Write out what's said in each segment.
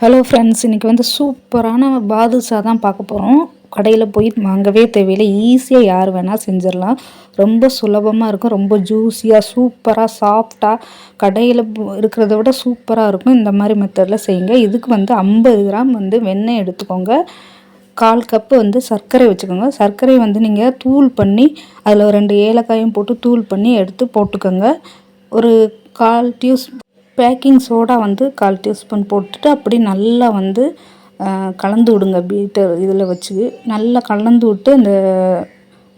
Hello friends இன்றைக்கி வந்து சூப்பரான பாதுஷா தான் பார்க்க போகிறோம் கடையில் போய் வாங்கவே தேவையில்லை. ஈஸியாக யார் வேணால் செஞ்சிடலாம். ரொம்ப சுலபமாக இருக்கும். ரொம்ப ஜூஸியாக சூப்பராக சாஃப்டாக கடையில் இருக்கிறத விட சூப்பராக இருக்கும். இந்த மாதிரி மெத்தடில் செய்யுங்க. இதுக்கு வந்து ஐம்பது கிராம் வந்து வெண்ணெய் எடுத்துக்கோங்க. கால் கப்பு வந்து சர்க்கரை வச்சுக்கோங்க. சர்க்கரை வந்து நீங்கள் தூள் பண்ணி அதில் ரெண்டு ஏலக்காயும் போட்டு தூள் பண்ணி எடுத்து போட்டுக்கோங்க. ஒரு கால் டியூஸ் பேக்கிங் சோடா வந்து கால் டீஸ்பூன் போட்டுட்டு அப்படி நல்லா வந்து கலந்து விடுங்க பீட்டர் இதில் வச்சு. நல்லா கலந்து விட்டு அந்த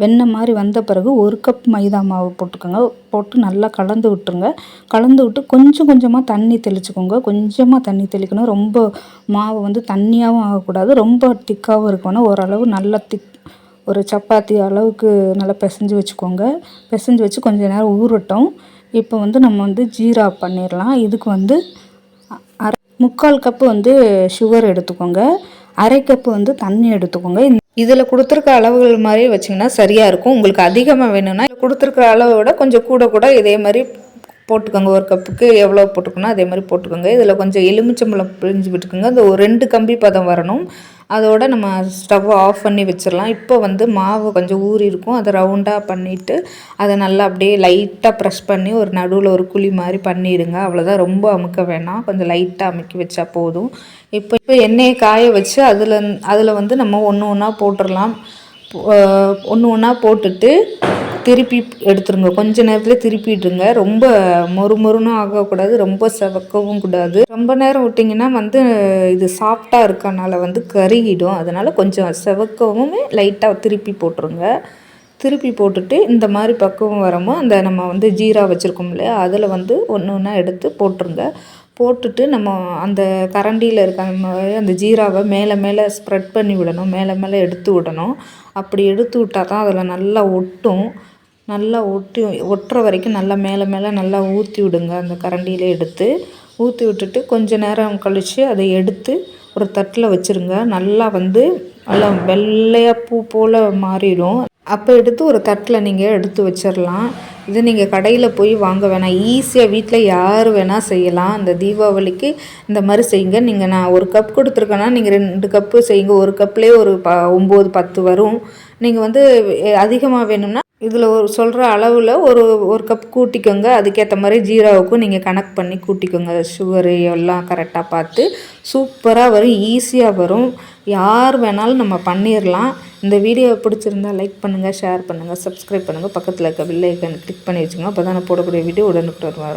வெண்ணெய் மாதிரி வந்த பிறகு ஒரு கப் மைதா மாவு போட்டுக்கோங்க. போட்டு நல்லா கலந்து விட்டுருங்க. கலந்து விட்டு கொஞ்சம் கொஞ்சமாக தண்ணி தெளிச்சுக்கோங்க. கொஞ்சமாக தண்ணி தெளிக்கணும். ரொம்ப மாவு வந்து தண்ணியாகவும் ஆகக்கூடாது. ரொம்ப திக்காகவும் இருக்கணும். ஓரளவு நல்லா திக் ஒரு சப்பாத்தி அளவுக்கு நல்லா பிசைஞ்சு வச்சுக்கோங்க. பிசைஞ்சு வச்சு கொஞ்சம் நேரம் ஊறட்டும். இப்போ வந்து நம்ம வந்து ஜீரா பண்ணிடலாம் இதுக்கு வந்து அரை முக்கால் கப்பு வந்து சுகர் எடுத்துக்கோங்க. அரை கப்பு வந்து தண்ணி எடுத்துக்கோங்க. இதில் கொடுத்துருக்க அளவுகள் மாதிரி வச்சிங்கன்னா சரியாக இருக்கும். உங்களுக்கு அதிகமாக வேணும்னா கொடுத்துருக்க அளவை விட கொஞ்சம் கூட கூட இதே மாதிரி போட்டுக்கோங்க ஒரு கப்புக்கு. எவ்வளோ போட்டுக்கணும் அதே மாதிரி போட்டுக்கோங்க. இதில் கொஞ்சம் எலுமிச்சம்பழம் பிழிஞ்சு விட்டுக்கோங்க. அந்த ஒரு ரெண்டு கம்பி பதம் வரணும். அதோட நம்ம ஸ்டவ் ஆஃப் பண்ணி வச்சிடலாம். இப்போ வந்து மாவு கொஞ்சம் ஊறி இருக்கும். அதை ரவுண்டாக பண்ணிவிட்டு அதை நல்லா அப்படியே லைட்டாக ப்ரெஸ் பண்ணி ஒரு நடுவில் ஒரு குழி மாதிரி பண்ணிடுங்க. அவ்வளோதான் ரொம்ப அமுக்க வேணாம். கொஞ்சம் லைட்டாக அமுக்கி வச்சா போதும். இப்போ இப்போ எண்ணெயை காய வச்சு அதில் அதில் வந்து நம்ம ஒன்று ஒன்றா போட்டுடலாம். ஒன்று ஒன்றா போட்டுட்டு திருப்பி எடுத்துருங்க. கொஞ்ச நேரத்தில் திருப்பிடுங்க. ரொம்ப மொறு மொறுனும் ஆகக்கூடாது. ரொம்ப செவக்கவும் கூடாது. ரொம்ப நேரம் விட்டிங்கன்னா வந்து இது சாஃப்டாக இருக்கனால வந்து கருகிடும். அதனால் கொஞ்சம் செவக்கவும் லைட்டாக திருப்பி போட்டுருங்க. திருப்பி போட்டுட்டு இந்த மாதிரி பக்குவம் வரமோ அந்த நம்ம வந்து ஜீரா வச்சுருக்கோம் இல்லையா அதில் வந்து ஒன்று ஒன்றா எடுத்து போட்டுருங்க. போட்டுட்டு நம்ம அந்த கரண்டியில் இருக்க அந்த ஜீராவை மேலே மேலே ஸ்ப்ரெட் பண்ணி விடணும். மேலே மேலே எடுத்து விடணும். அப்படி எடுத்து விட்டால் தான் அதில் நல்லா ஒட்டும். நல்லா ஒட்டி ஒட்டுற வரைக்கும் நல்லா மேலே மேலே நல்லா ஊற்றி விடுங்க. அந்த கரண்டியில் எடுத்து ஊற்றி விட்டுட்டு கொஞ்சம் நேரம் கழித்து அதை எடுத்து ஒரு தட்டில் வச்சுருங்க. நல்லா வந்து நல்லா வெள்ளையாக பூ போல் மாறிடும். அப்போ எடுத்து ஒரு தட்டில் நீங்கள் எடுத்து வச்சிடலாம் இது நீங்கள் கடையில் போய் வாங்க வேணாம். ஈஸியாக வீட்டில் யார் வேணால் செய்யலாம். இந்த தீபாவளிக்கு இந்த மாதிரி செய்யுங்க. நீங்கள் நான் ஒரு கப் கொடுத்துருக்கேன்னா நீங்கள் ரெண்டு கப்பு செய்யுங்க. ஒரு கப்லேயே ஒரு ப ஒம்பது பத்து வரும். நீங்கள் வந்து அதிகமாக வேணும்னா இதில் ஒரு சொல்கிற அளவில் ஒரு ஒரு கப் கூட்டிக்கோங்க. அதுக்கேற்ற மாதிரி ஜீராவுக்கும் நீங்கள் கனெக்ட் பண்ணி கூட்டிக்கோங்க. சுகரு எல்லாம் கரெக்டாக பார்த்து. சூப்பராக வரும். ஈஸியாக வரும். யார் வேணாலும் நம்ம பண்ணிடலாம் இந்த வீடியோ பிடிச்சிருந்தா லைக் பண்ணுங்கள் ஷேர் பண்ணுங்கள் சப்ஸ்கிரைப் பண்ணுங்கள் பக்கத்தில் இருக்க வில்லைக்கன் கிளிக் பண்ணி வச்சுக்கோங்க. அப்போ தான் நான் போடக்கூடிய வீடியோ உடனுக்குடன் வரும்.